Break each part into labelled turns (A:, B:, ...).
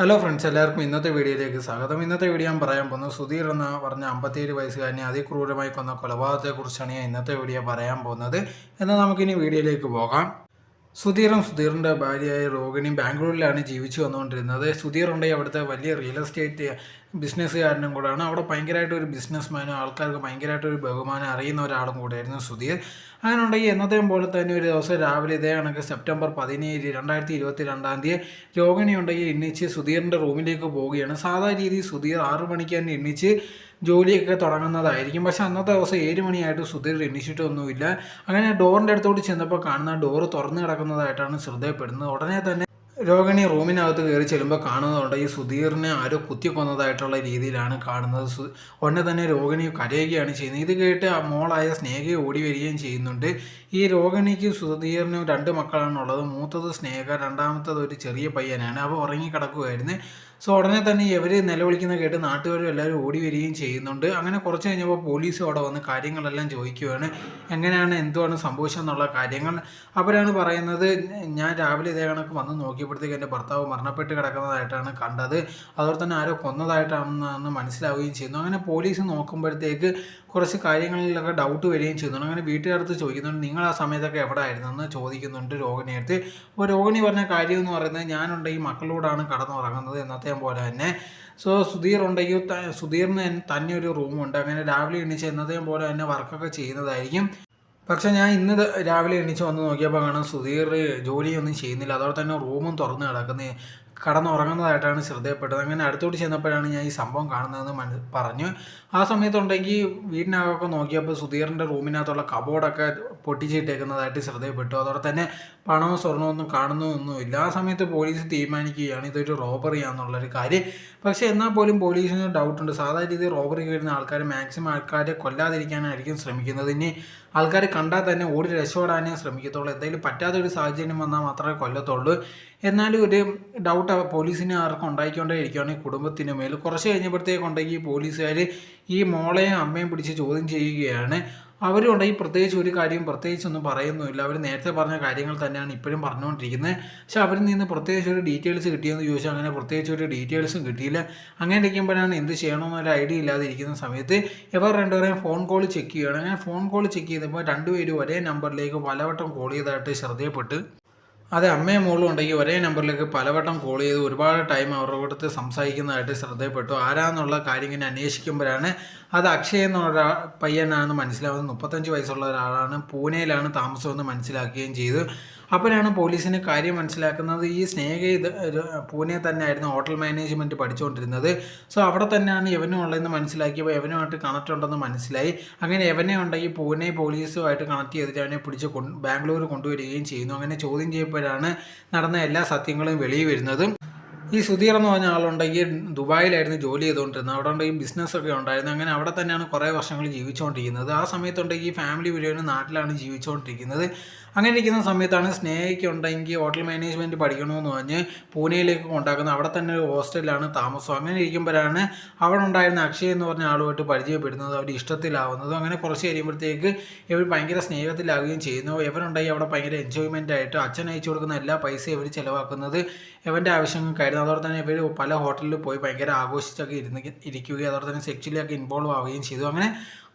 A: Hello friends എല്ലാവർക്കും ഇന്നത്തെ വീഡിയോയിലേക്ക് സ്വാഗതം. ഇന്നത്തെ വീഡിയോ ഞാൻ പറയാൻ പോകുന്നത് സുധീർ എന്ന പറഞ്ഞ അമ്പത്തിയേഴ് വയസ്സുകാരനെ അതിക്രൂരമായി കൊന്ന കൊലപാതകത്തെക്കുറിച്ചാണ് ഞാൻ ഇന്നത്തെ വീഡിയോ പറയാൻ പോകുന്നത്. എന്നാൽ നമുക്കിനി വീഡിയോയിലേക്ക് പോകാം. സുധീറും സുധീറിന്റെ ഭാര്യയായ രോഹിണിയും ബാംഗ്ലൂരിലാണ് ജീവിച്ചു വന്നുകൊണ്ടിരുന്നത്. സുധീർ അവിടുത്തെ വലിയ റിയൽ എസ്റ്റേറ്റ് ബിസിനസ്സുകാരനും കൂടെയാണ്. അവിടെ ഭയങ്കരമായിട്ട് ഒരു ബിസിനസ്മാനും ആൾക്കാർക്ക് ഭയങ്കരമായിട്ട് ഒരു ബഹുമാനം അറിയുന്ന ഒരാളും കൂടെയായിരുന്നു സുധീർ. അങ്ങനെ ഉണ്ടെങ്കിൽ എന്നത്തെയും പോലെ തന്നെ ഒരു ദിവസം രാവിലെ ഇതേ കണക്ക് സെപ്റ്റംബർ പതിനേഴ് രണ്ടായിരത്തി ഇരുപത്തി രണ്ടാം തീയതി രോഹിണി ഉണ്ടെങ്കിൽ എണ്ണിച്ച് സുധീറിന്റെ റൂമിലേക്ക് പോവുകയാണ്. സാധാരണ രീതിയിൽ സുധീർ ആറു മണിക്ക് തന്നെ എണ്ണിച്ച് ജോലിയൊക്കെ തുടങ്ങുന്നതായിരിക്കും. പക്ഷേ അന്നത്തെ ദിവസം ഏഴ് മണിയായിട്ട് സുധീർ എണ്ണിച്ചിട്ടൊന്നുമില്ല. അങ്ങനെ ഡോറിന്റെ അടുത്തോട്ട് ചെന്നപ്പോൾ കാണുന്ന ഡോറ് തുറന്നു കിടക്കുന്നതായിട്ടാണ് ശ്രദ്ധയപ്പെടുന്നത് ഉടനെ തന്നെ രോഹിണി റൂമിനകത്ത് കയറി ചെല്ലുമ്പോൾ കാണുന്നതുകൊണ്ട് ഈ സുധീറിനെ ആരോ കുത്തിക്കൊന്നതായിട്ടുള്ള രീതിയിലാണ് കാണുന്നത്. സു ഉടനെ തന്നെ രോഹിണി കരയുകയാണ് ചെയ്യുന്നത്. ഇത് കേട്ട് ആ മോളായ സ്നേഹയെ ഓടി വരികയും ചെയ്യുന്നുണ്ട്. ഈ രോഹിണിക്ക് സുധീറിനും രണ്ട് മക്കളാണുള്ളത്. മൂത്തത് സ്നേഹ രണ്ടാമത്തത് ഒരു ചെറിയ പയ്യനാണ്. അവ ഉറങ്ങിക്കിടക്കുകയായിരുന്നു സോ ഉടനെ തന്നെ ഇവർ നിലവിളിക്കുന്ന കേട്ട് നാട്ടുകാരും എല്ലാവരും ഓടി വരികയും ചെയ്യുന്നുണ്ട്. അങ്ങനെ കുറച്ച് കഴിഞ്ഞപ്പോൾ പോലീസ് അവിടെ വന്ന് കാര്യങ്ങളെല്ലാം ചോദിക്കുകയാണ് എങ്ങനെയാണ് എന്തുവാണ് സംഭവിച്ചതെന്നുള്ള കാര്യങ്ങൾ. അവരാണ് പറയുന്നത് ഞാൻ രാവിലെ ഇതേ കണക്ക് വന്ന് നോക്കിയപ്പോഴത്തേക്ക് എന്റെ ഭർത്താവ് മരണപ്പെട്ട് കിടക്കുന്നതായിട്ടാണ് കണ്ടത്. അതുപോലെ തന്നെ ആരോ കൊന്നതായിട്ടാണെന്ന് മനസ്സിലാവുകയും ചെയ്യുന്നു. അങ്ങനെ പോലീസ് നോക്കുമ്പോഴത്തേക്ക് കുറച്ച് കാര്യങ്ങളിലൊക്കെ ഡൗട്ട് വരികയും ചെയ്യുന്നുണ്ട്. അങ്ങനെ വീട്ടുകാരടുത്ത് ചോദിക്കുന്നുണ്ട് നിങ്ങൾ ആ സമയത്തൊക്കെ എവിടെ ആയിരുന്നെന്ന് ചോദിക്കുന്നുണ്ട് രോഹിണിയടുത്ത് അപ്പോൾ രോഹിണി പറഞ്ഞ കാര്യം എന്ന് പറയുന്നത് ഞാനുണ്ടെങ്കിൽ മക്കളോടാണ് കടന്നുറങ്ങുന്നത് എന്നത്തെ പോലെ തന്നെ. സോ സുധീർ ഉണ്ടെങ്കിൽ സുധീറിന് തന്നെ ഒരു റൂമുണ്ട്. അങ്ങനെ രാവിലെ എണീച്ച് എന്നതേം പോലെ തന്നെ വർക്കൊക്കെ ചെയ്യുന്നതായിരിക്കും. പക്ഷേ ഞാൻ ഇന്ന് രാവിലെ എണീച്ച് വന്ന് നോക്കിയപ്പോൾ കാണാം സുധീർ ജോലിയൊന്നും ചെയ്യുന്നില്ല. അതോടെ തന്നെ റൂമും തുറന്ന് കിടക്കുന്നത് കടന്നുറങ്ങുന്നതായിട്ടാണ് ശ്രദ്ധയപ്പെട്ടത്. അങ്ങനെ അടുത്തോട്ട് ചെന്നപ്പോഴാണ് ഞാൻ ഈ സംഭവം കാണുന്നതെന്ന് പറഞ്ഞു. ആ സമയത്തുണ്ടെങ്കിൽ വീടിനകമൊക്കെ നോക്കിയപ്പോൾ സുധീറിന്റെ റൂമിനകത്തുള്ള കബോർഡൊക്കെ പൊട്ടിച്ചിട്ടേക്കുന്നതായിട്ട് ശ്രദ്ധയപ്പെട്ടു. അതോടെ തന്നെ പണവും സ്വർണമൊന്നും കാണുന്നൊന്നുമില്ല ആ സമയത്ത് പോലീസ് തീരുമാനിക്കുകയാണ് ഇതൊരു റോബറിയാണെന്നുള്ളൊരു കാര്യം. പക്ഷേ എന്നാൽ പോലും പോലീസിന് ഡൗട്ടുണ്ട് സാധാരണ രീതിയിൽ റോബറി വരുന്ന ആൾക്കാർ മാക്സിമം ആൾക്കാരെ കൊല്ലാതിരിക്കാനായിരിക്കും ശ്രമിക്കുന്നത്. ഇനി ആൾക്കാർ കണ്ടാൽ തന്നെ ഓടി രക്ഷപ്പെടാനേ ശ്രമിക്കത്തുള്ളൂ. എന്തെങ്കിലും പറ്റാത്ത ഒരു സാഹചര്യം വന്നാൽ മാത്രമേ കൊല്ലത്തുള്ളൂ. എന്നാലും ഒരു ഡൗട്ട് പോലീസിനെ ആർക്കും ഉണ്ടായിക്കൊണ്ടേ ഇരിക്കുകയാണ് ഈ കുടുംബത്തിന് മേൽ. കുറച്ച് കഴിഞ്ഞപ്പോഴത്തേക്കുണ്ടെങ്കിൽ പോലീസുകാർ ഈ മോളെയും അമ്മയും പിടിച്ച് ചോദ്യം ചെയ്യുകയാണ്. അവരുണ്ടെങ്കിൽ പ്രത്യേകിച്ച് ഒരു കാര്യം പ്രത്യേകിച്ചൊന്നും പറയുന്നുമില്ല. അവർ നേരത്തെ പറഞ്ഞ കാര്യങ്ങൾ തന്നെയാണ് ഇപ്പോഴും പറഞ്ഞുകൊണ്ടിരിക്കുന്നത്. പക്ഷേ അവരിൽ നിന്ന് പ്രത്യേകിച്ച് ഒരു ഡീറ്റെയിൽസ് കിട്ടിയെന്ന് ചോദിച്ചാൽ അങ്ങനെ പ്രത്യേകിച്ച് ഒരു ഡീറ്റെയിൽസും കിട്ടിയില്ല. അങ്ങനെ ഇരിക്കുമ്പോഴാണ് എന്ത് ചെയ്യണമെന്നൊരു ഐഡിയ ഇല്ലാതെ ഇരിക്കുന്ന സമയത്ത് ഇവർ രണ്ടുപേരെയും ഫോൺ കോൾ ചെക്ക് ചെയ്യുകയാണ്. അങ്ങനെ ഫോൺ കോൾ ചെക്ക് ചെയ്തപ്പോൾ രണ്ടുപേരും ഒരേ നമ്പറിലേക്ക് പലവട്ടം കോൾ ചെയ്തതായിട്ട് ശ്രദ്ധയപ്പെട്ട്. അതെ അമ്മയും മോളും ഉണ്ടെങ്കിൽ ഒരേ നമ്പറിലേക്ക് പലവട്ടം കോൾ ചെയ്ത് ഒരുപാട് ടൈം അവരുടെ അടുത്ത് സംസാരിക്കുന്നതായിട്ട് ശ്രദ്ധയപ്പെട്ടു. ആരാന്നുള്ള കാര്യം ഇങ്ങനെ അന്വേഷിക്കുമ്പോഴാണ് അത് അക്ഷയ് എന്നുള്ള പയ്യനാണെന്ന് മനസ്സിലാവുന്നത്. മുപ്പത്തഞ്ച് വയസ്സുള്ള ഒരാളാണ്. പൂനെയിലാണ് താമസമെന്ന് മനസ്സിലാക്കുകയും ചെയ്തു. അപ്പോഴാണ് പോലീസിന് കാര്യം മനസ്സിലാക്കുന്നത്. ഈ സ്നേഹ ഇത് പൂനെ തന്നെയായിരുന്നു ഹോട്ടൽ മാനേജ്മെന്റ് പഠിച്ചുകൊണ്ടിരുന്നത്. സോ അവിടെ തന്നെയാണ് ഇവനും ഉള്ളതെന്ന് മനസ്സിലാക്കിയപ്പോൾ ഇവനുമായിട്ട് കണക്റ്റ് ഉണ്ടെന്ന് മനസ്സിലായി. അങ്ങനെ എവനെ ഉണ്ടെങ്കിൽ പൂനെ പോലീസുമായിട്ട് കണക്ട് ചെയ്തിട്ട് അവനെ പിടിച്ച് ബാംഗ്ലൂർ കൊണ്ടുവരികയും ചെയ്യുന്നു. അങ്ങനെ ചോദ്യം ചെയ്യപ്പോഴാണ് നടന്ന എല്ലാ സത്യങ്ങളും വെളിയിൽ വരുന്നത്. ഈ സുധീർ എന്ന് പറഞ്ഞ ആളുണ്ടെങ്കിൽ ദുബായിലായിരുന്നു ജോലി ചെയ്തുകൊണ്ടിരുന്നത്. അവിടെ ഉണ്ടെങ്കിൽ ബിസിനസ്സൊക്കെ ഉണ്ടായിരുന്നു. അങ്ങനെ അവിടെ തന്നെയാണ് കുറേ വർഷങ്ങൾ ജീവിച്ചുകൊണ്ടിരിക്കുന്നത്. ആ സമയത്തുണ്ടെങ്കിൽ ഈ ഫാമിലി മുഴുവനും നാട്ടിലാണ് ജീവിച്ചുകൊണ്ടിരിക്കുന്നത്. അങ്ങനെ ഇരിക്കുന്ന സമയത്താണ് സ്നേഹയ്ക്ക് ഉണ്ടെങ്കിൽ ഹോട്ടൽ മാനേജ്മെന്റ് പഠിക്കണമെന്ന് പറഞ്ഞ് പൂനെയിലേക്ക് കൊണ്ടാക്കുന്നത്. അവിടെ തന്നെ ഒരു ഹോസ്റ്റലിലാണ് താമസം. അങ്ങനെ ഇരിക്കുമ്പോഴാണ് അവിടെ ഉണ്ടായിരുന്ന അക്ഷയ് എന്ന് പറഞ്ഞ ആളുമായിട്ട് പരിചയപ്പെടുന്നത് അവർ ഇഷ്ടത്തിലാവുന്നതും. അങ്ങനെ കുറച്ച് കഴിയുമ്പോഴത്തേക്ക് ഇവർ ഭയങ്കര സ്നേഹത്തിലാവുകയും ചെയ്യുന്നു. ഇവരുണ്ടെങ്കിൽ അവിടെ ഭയങ്കര എൻജോയ്മെന്റ് ആയിട്ട് അച്ഛൻ അയച്ചു കൊടുക്കുന്ന എല്ലാ പൈസയും ഇവർ ചിലവാക്കുന്നത് ഇവന്റെ ആവശ്യങ്ങൾക്കായിരുന്നു. അതോടെ തന്നെ ഇവർ പല ഹോട്ടലിൽ പോയി ഭയങ്കര ആഘോഷിച്ചൊക്കെ ഇരുന്ന് ഇരിക്കുകയും അതോടെ തന്നെ സെക്ച്വലി ഒക്കെ ഇൻവോൾവ് ആവുകയും ചെയ്തു. അങ്ങനെ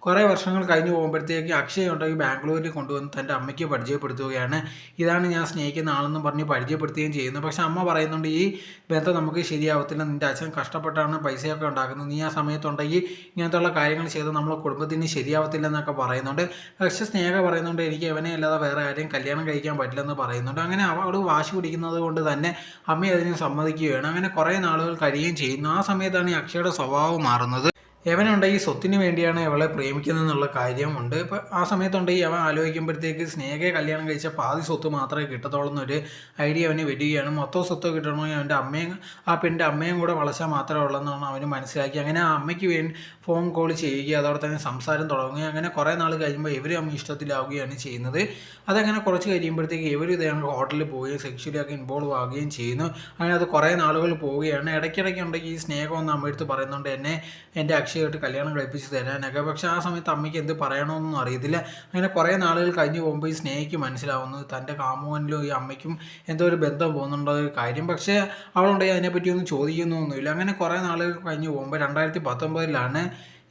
A: കുറേ വർഷങ്ങൾ കഴിഞ്ഞ് പോകുമ്പോഴത്തേക്ക് അക്ഷയ ഉണ്ടെങ്കിൽ ബാംഗ്ലൂരിൽ കൊണ്ടുവന്ന് തന്റെ അമ്മയ്ക്ക് പരിചയപ്പെടുത്തുകയാണ്. ഇതാണ് ഞാൻ സ്നേഹിക്കുന്ന ആളെന്ന് പറഞ്ഞ് പരിചയപ്പെടുത്തുകയും ചെയ്യുന്നു. പക്ഷെ അമ്മ പറയുന്നുണ്ട് ഈ ബന്ധം നമുക്ക് ശരിയാവത്തില്ല. നിന്റെ അച്ഛൻ കഷ്ടപ്പെട്ടാണ് പൈസയൊക്കെ ഉണ്ടാക്കുന്നത്. നീ ആ സമയത്തുണ്ടെങ്കിൽ ഇങ്ങനത്തുള്ള കാര്യങ്ങൾ ചെയ്ത് നമ്മളെ കുടുംബത്തിന് ശരിയാവത്തില്ല എന്നൊക്കെ പറയുന്നുണ്ട്. പക്ഷെ സ്നേഹ പറയുന്നുണ്ട് എനിക്ക് അവനെ അല്ലാതെ വേറെ ആരെയും കല്യാണം കഴിക്കാൻ പറ്റില്ലെന്ന് പറയുന്നുണ്ട്. അങ്ങനെ അവളോട് വാശി പിടിക്കുന്നത് കൊണ്ട് തന്നെ അമ്മ അതിന് സമ്മതിക്കുകയാണ്. അങ്ങനെ കുറേ നാളുകൾ കഴിയുകയും ചെയ്യുന്നു. ആ സമയത്താണ് ഈ അക്ഷയുടെ സ്വഭാവം മാറുന്നത്. യവനുണ്ടെങ്കിൽ സ്വത്തിന് വേണ്ടിയാണ് ഇവളെ പ്രേമിക്കുന്നത് എന്നുള്ള കാര്യമുണ്ട് ഇപ്പം ആ സമയത്തുണ്ടെങ്കിൽ അവൻ ആലോചിക്കുമ്പോഴത്തേക്ക് സ്നേഹയെ കല്യാണം കഴിച്ച പാതി സ്വത്ത് മാത്രമേ കിട്ടത്തുള്ളൂ എന്നൊരു ഐഡിയ അവന് വരികയാണ് മൊത്തം സ്വത്ത് കിട്ടണമെങ്കിൽ അവന്റെ അമ്മയും ആ പെണ്ണിന്റെ അമ്മയും കൂടെ വളച്ചാൽ മാത്രമേ ഉള്ളെന്നാണ് അവന് മനസ്സിലാക്കി. അങ്ങനെ ആ അമ്മയ്ക്ക് വേണ്ടി ഫോൺ കോൾ ചെയ്യുക അതോടെ തന്നെ സംസാരം തുടങ്ങുകയും അങ്ങനെ കുറേ നാൾ കഴിയുമ്പോൾ ഇവർ അമ്മ ഇഷ്ടത്തിലാവുകയാണ് ചെയ്യുന്നത്. അതങ്ങനെ കുറച്ച് കഴിയുമ്പോഴത്തേക്ക് ഇവർ ഇതേ ഹോട്ടലിൽ പോവുകയും സെക്ഷലി ഒക്കെ ഇൻവോൾവ് ആവുകയും ചെയ്യുന്നു. അങ്ങനെ അത് കുറേ നാളുകൾ പോവുകയാണ്. ഇടയ്ക്കിടയ്ക്ക് ഉണ്ടെങ്കിൽ ഈ സ്നേഹം ഒന്ന് അമ്മയെടുത്ത് പറയുന്നുണ്ട് എന്നെ എന്റെ അക്ഷയ അക്ഷയമായിട്ട് കല്യാണം കഴിപ്പിച്ച് തരാനൊക്കെ. പക്ഷേ ആ സമയത്ത് അമ്മയ്ക്ക് എന്ത് പറയണമെന്നൊന്നും അറിയത്തില്ല. അങ്ങനെ കുറേ നാളുകൾ കഴിഞ്ഞ് പോകുമ്പോൾ ഈ സ്നേഹയ്ക്ക് മനസ്സിലാവുന്നു. തന്റെ കാമുവനിലും ഈ അമ്മയ്ക്കും എന്തോ ഒരു ബന്ധം പോകുന്നുണ്ടോ ഒരു കാര്യം. പക്ഷേ അവളുണ്ടെങ്കിൽ അതിനെപ്പറ്റിയൊന്നും ചോദിക്കുന്നൊന്നുമില്ല. അങ്ങനെ കുറേ നാളുകൾ കഴിഞ്ഞ് പോകുമ്പോൾ രണ്ടായിരത്തി പത്തൊമ്പതിലാണ്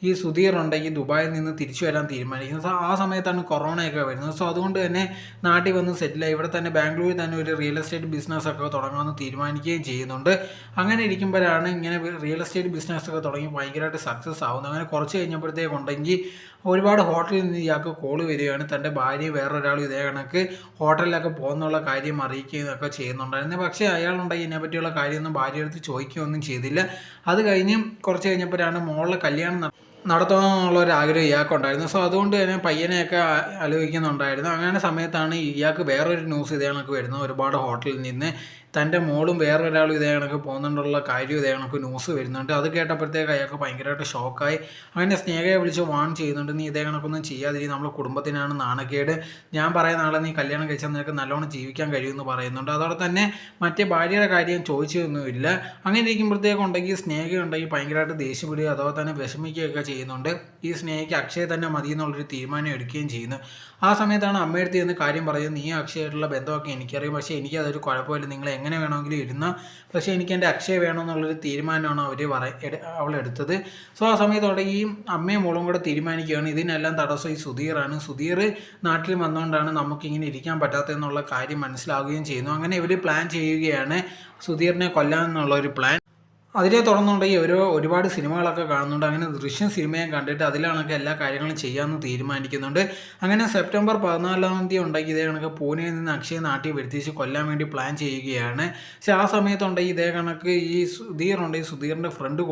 A: ഈ സുധീർ ഉണ്ടെങ്കിൽ ദുബായിൽ നിന്ന് തിരിച്ചു വരാൻ തീരുമാനിക്കുന്നത് ആ സമയത്താണ് കൊറോണയൊക്കെ വരുന്നത്. സോ അതുകൊണ്ട് തന്നെ നാട്ടിൽ വന്ന് സെറ്റിലായി ഇവിടെ തന്നെ ബാംഗ്ലൂരിൽ തന്നെ ഒരു റിയൽ എസ്റ്റേറ്റ് ബിസിനസ് ഒക്കെ തുടങ്ങാമെന്ന് തീരുമാനിക്കുകയും ചെയ്യുന്നുണ്ട്. അങ്ങനെ ഇരിക്കുമ്പോഴാണ് ഇങ്ങനെ റിയൽ എസ്റ്റേറ്റ് ബിസിനസ് ഒക്കെ തുടങ്ങി ഭയങ്കരമായിട്ട് സക്സസ് ആവുന്നത്. അങ്ങനെ കുറച്ച് കഴിഞ്ഞപ്പോഴത്തേക്കുണ്ടെങ്കിൽ ഒരുപാട് ഹോട്ടലിൽ നിന്ന് ഇയാൾക്ക് കോൾ വരികയാണ്. തന്റെ ഭാര്യ വേറൊരാൾ ഇതേ കണക്ക് ഹോട്ടലിലൊക്കെ പോകുന്നുള്ള കാര്യം അറിയിക്കുകയൊക്കെ ചെയ്യുന്നുണ്ടായിരുന്നു. പക്ഷേ അയാളുണ്ടെങ്കിൽ ഇതിനെപ്പറ്റിയുള്ള കാര്യമൊന്നും ഭാര്യ എടുത്ത് ചോദിക്കുകയൊന്നും ചെയ്തില്ല. അത് കഴിഞ്ഞ് കുറച്ച് കഴിഞ്ഞപ്പോഴാണ് മോളിലെ കല്യാണം നടത്തണമെന്നുള്ള ഒരു ആഗ്രഹം ഇയാൾക്കുണ്ടായിരുന്നു. സോ അതുകൊണ്ട് തന്നെ പയ്യനെയൊക്കെ ആലോചിക്കുന്നുണ്ടായിരുന്നു. അങ്ങനെ സമയത്താണ് ഇയാൾക്ക് വേറൊരു ന്യൂസ് ഇതേ കണക്ക് വരുന്നത്. ഒരുപാട് ഹോട്ടലിൽ നിന്ന് തന്റെ മോളും വേറൊരാളും ഇതേ കണക്ക് പോകുന്നുണ്ടുള്ള കാര്യം ഇതേ കണക്ക് ന്യൂസ് വരുന്നുണ്ട്. അത് കേട്ടപ്പോഴത്തേക്ക് അയാൾക്ക് ഭയങ്കരമായിട്ട് ഷോക്കായി അങ്ങനെ സ്നേഹയെ വിളിച്ച് വാൺ ചെയ്യുന്നുണ്ട്. നീ ഇതേ കണക്കൊന്നും ചെയ്യാതിരി നമ്മുടെ കുടുംബത്തിനാണ് നാണക്കേട്. ഞാൻ പറയുന്ന ആളെ നീ കല്യാണം കഴിച്ചാൽ നിനക്ക് നല്ലോണം ജീവിക്കാൻ കഴിയുമെന്ന് പറയുന്നുണ്ട്. അതോടെ തന്നെ മറ്റേ ഭാര്യയുടെ കാര്യം ചോദിച്ചതൊന്നുമില്ല അങ്ങനെ ഇരിക്കുമ്പോഴത്തേക്ക് ഉണ്ടെങ്കിൽ സ്നേഹ ഉണ്ടെങ്കിൽ ഭയങ്കരമായിട്ട് വിടുകയും അതുപോലെ തന്നെ വിഷമിക്കുകയൊക്കെ ചെയ്യുന്നുണ്ട്. ഈ സ്നേഹയ്ക്ക് അക്ഷയ തന്നെ മതി എന്നുള്ളൊരു തീരുമാനം എടുക്കുകയും ചെയ്യുന്നു. ആ സമയത്താണ് അമ്മയടുത്ത് ചെന്ന് കാര്യം പറയുന്നത് നീ അക്ഷയായിട്ടുള്ള ബന്ധമൊക്കെ എനിക്കറിയും. പക്ഷേ എനിക്കതൊരു കുഴപ്പമില്ല. നിങ്ങൾ എങ്ങനെ വേണമെങ്കിലും ഇരുന്ന. പക്ഷേ എനിക്ക് എന്റെ അക്ഷയ വേണമെന്നുള്ളൊരു തീരുമാനമാണ് അവർ പറ അവൾ എടുത്തത്. സോ ആ സമയത്തോടെ ഈ അമ്മയും മോളും കൂടെ തീരുമാനിക്കുകയാണ്. ഇതിനെല്ലാം തടസ്സം ഈ സുധീറാണ്. സുധീർ നാട്ടിൽ വന്നുകൊണ്ടാണ് നമുക്കിങ്ങനെ ഇരിക്കാൻ പറ്റാത്തതെന്നുള്ള കാര്യം മനസ്സിലാവുകയും ചെയ്യുന്നു. അങ്ങനെ ഇവർ പ്ലാൻ ചെയ്യുകയാണ് സുധീറിനെ കൊല്ലാമെന്നുള്ള ഒരു പ്ലാൻ. അതിനെ തുടർന്നുണ്ടെങ്കിൽ ഒരു ഒരുപാട് സിനിമകളൊക്കെ കാണുന്നുണ്ട്. അങ്ങനെ ദൃശ്യം സിനിമയും കണ്ടിട്ട് അതിലാണൊക്കെ എല്ലാ കാര്യങ്ങളും ചെയ്യാമെന്ന് തീരുമാനിക്കുന്നുണ്ട്. അങ്ങനെ സെപ്റ്റംബർ പതിനാലാം തീയതി ഉണ്ടെങ്കിൽ ഇതേ കണക്ക് പൂനെയിൽ നിന്ന് അക്ഷയ നാട്ടിൽ വരുത്തിച്ച് കൊല്ലാൻ വേണ്ടി പ്ലാൻ ചെയ്യുകയാണ്. പക്ഷെ ആ സമയത്തുണ്ടെങ്കിൽ ഇതേ കണക്ക് ഈ സുധീർ ഉണ്ടെങ്കിൽ സുധീറിന്റെ ഫ്രണ്ട്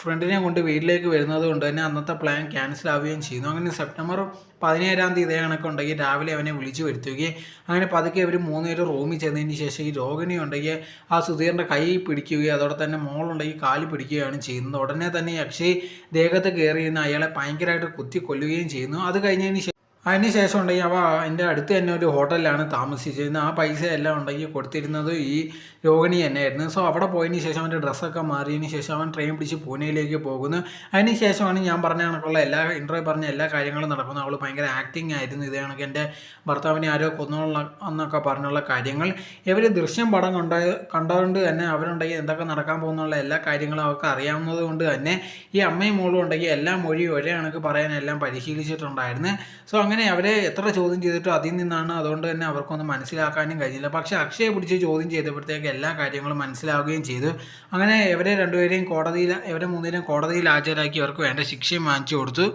A: ഫ്രണ്ടിനെ കൊണ്ട് വീട്ടിലേക്ക് വരുന്നത് കൊണ്ട് തന്നെ അന്നത്തെ പ്ലാൻ ക്യാൻസൽ ആവുകയും ചെയ്യുന്നു. അങ്ങനെ സെപ്റ്റംബർ പതിനേഴാം തീയതി ഇതേ കണക്കുണ്ടെങ്കിൽ രാവിലെ അവനെ വിളിച്ചു വരുത്തുകയും അങ്ങനെ പതുക്കെ അവർ മൂന്നുപേരും റൂമിൽ ചെന്നതിന് ശേഷം ഈ രോഹിണി ഉണ്ടെങ്കിൽ ആ സുധീറിന്റെ കൈ പിടിക്കുകയും അതോടെ തന്നെ മോളുണ്ടെങ്കിൽ കാലി പിടിക്കുകയാണ് ചെയ്യുന്നത്. ഉടനെ തന്നെ അക്ഷയ് ദേഹത്ത് കയറി നിന്ന് അയാളെ ഭയങ്കരമായിട്ട് കുത്തി കൊല്ലുകയും ചെയ്യുന്നു. അത് കഴിഞ്ഞതിന് ശേഷം അതിന് ശേഷം ഉണ്ടെങ്കിൽ അവ എന്റെ അടുത്ത് തന്നെ ഒരു ഹോട്ടലിലാണ് താമസിച്ചിരുന്നത്. ആ പൈസ എല്ലാം ഉണ്ടെങ്കിൽ കൊടുത്തിരുന്നത് ഈ രോഹിണി തന്നെയായിരുന്നു. സോ അവിടെ പോയതിന് ശേഷം അവന്റെ ഡ്രസ്സൊക്കെ മാറിയതിന് ശേഷം അവൻ ട്രെയിൻ പിടിച്ച് പൂനെയിലേക്ക് പോകുന്നു. അതിന് ശേഷമാണ് ഞാൻ പറഞ്ഞ കണക്കുള്ള എല്ലാ ഇന്റർവ്യൂ പറഞ്ഞ എല്ലാ കാര്യങ്ങളും നടക്കുന്നത്. അവൾ ഭയങ്കര ആക്ടിങ് ആയിരുന്നു. ഇത് കണക്ക് എന്റെ ഭർത്താവിനെ ആരോ കൊന്നുള്ള എന്നൊക്കെ പറഞ്ഞുള്ള കാര്യങ്ങൾ. ഇവർ ദൃശ്യം പടം കണ്ട കണ്ടതുകൊണ്ട് തന്നെ അവരുണ്ടെങ്കിൽ എന്തൊക്കെ നടക്കാൻ പോകുന്നുള്ള എല്ലാ കാര്യങ്ങളും അവർക്ക് അറിയാവുന്നത് കൊണ്ട് തന്നെ ഈ അമ്മയും മോളും ഉണ്ടെങ്കിൽ എല്ലാ മൊഴിയും ഒരേ കണക്ക് പറയാനെല്ലാം പരിശീലിച്ചിട്ടുണ്ടായിരുന്നു. സോ അങ്ങനെ അവരെ എത്ര ചോദ്യം ചെയ്തിട്ടും അതിൽ നിന്നാണ് അതുകൊണ്ട് തന്നെ അവർക്കൊന്നും മനസ്സിലാക്കാനും കഴിഞ്ഞില്ല. പക്ഷേ അക്ഷയെ പിടിച്ച് ചോദ്യം ചെയ്തപ്പോഴത്തേക്ക് എല്ലാ കാര്യങ്ങളും മനസ്സിലാവുകയും ചെയ്തു. അങ്ങനെ ഇവരെ രണ്ടുപേരെയും കോടതിയിൽ ഇവരെ മൂന്നുപേരെയും കോടതിയിൽ ഹാജരാക്കി അവർക്ക് വേണ്ട ശിക്ഷയും വാങ്ങിച്ചു കൊടുത്തു.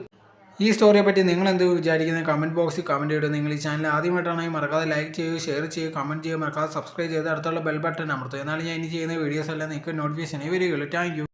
A: ഈ സ്റ്റോറിയെ പറ്റി നിങ്ങൾ എന്ത് വിചാരിക്കുന്നത് കമന്റ് ബോക്സിൽ കമന്റ് ഇടുക നിങ്ങൾ ഈ ചാനൽ ആദ്യമായിട്ടാണെങ്കിൽ മറക്കാതെ ലൈക്ക് ചെയ്യുക ഷെയർ ചെയ്യുക കമന്റ് ചെയ്യുക മറക്കാതെ സബ്സ്ക്രൈബ് ചെയ്ത് അടുത്തുള്ള ബെൽ ബട്ടൺ അമർത്തുക. എന്നാലും ഞാൻ ഇനി ചെയ്യുന്ന വീഡിയോസ് എല്ലാം നിങ്ങൾക്ക് നോട്ടിഫിക്കേഷൻ വരികയുള്ളൂ. താങ്ക്